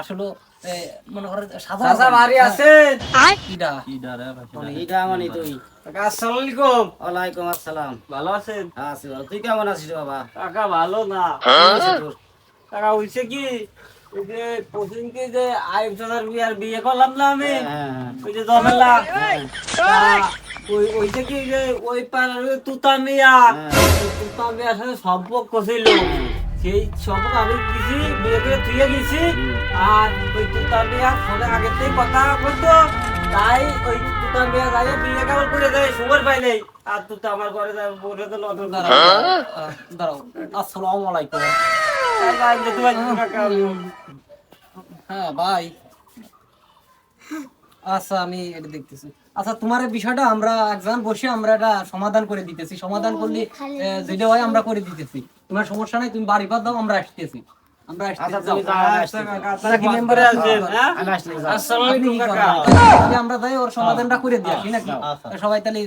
আসলে মনে করে সাদা চাচা বাড়ি আছেন ইডা। মানে এটা মানে তুই। কাকা আসসালামু আলাইকুম। ওয়ালাইকুম আসসালাম। ভালো আছেন? হ্যাঁ আছি ভালো। তুই কেমন আছিস বাবা? কাকা ভালো না। কি হয়েছে তোর? কাকা হইছে কি? ওই যে যে আইব বিয়ার বিয়ে করলাম না আমি? হ্যাঁ হ্যাঁ ওই যে জমেলা ওই ওইটা কি যে ওই পাড়ার তুতা মিয়া। তুতা মিয়ার সাথে সম্পর্ক ছিল। সেই সম্পর্ক আমি দিছি বিয়ে করে তুইয়ে গেছি। আর ওই তুতার বিয়া ফোনে আগে থেকে কথা বলতো তাই ওই তুতার বিয়া যাই বিয়ে কেমন করে দেয় সুগার নেই। আর তুতা আমার ঘরে যায় বলে তো নতুন দাঁড়াও দাঁড়াও আসসালামু আলাইকুম। হ্যাঁ ভাই আচ্ছা আমি এটা দেখতেছি। আচ্ছা তোমার বিষয়টা আমরা একজন বসে আমরা এটা সমাধান করে দিতেছি। সমাধান করলে যেটা হয় আমরা করে দিতেছি। তোমার সমস্যা নাই তুমি বাড়ি বাদ দাও আমরা আসতেছি। আমরা আচ্ছা আসতেছি তুমি যাও। যাও, আমি আসতেছি। আপনারা কি মেম্বারে আছেন? হ্যাঁ? আমরা যাই ওর সমাধানটা করে দিই নাকি? আচ্ছা। সবাই তাহলে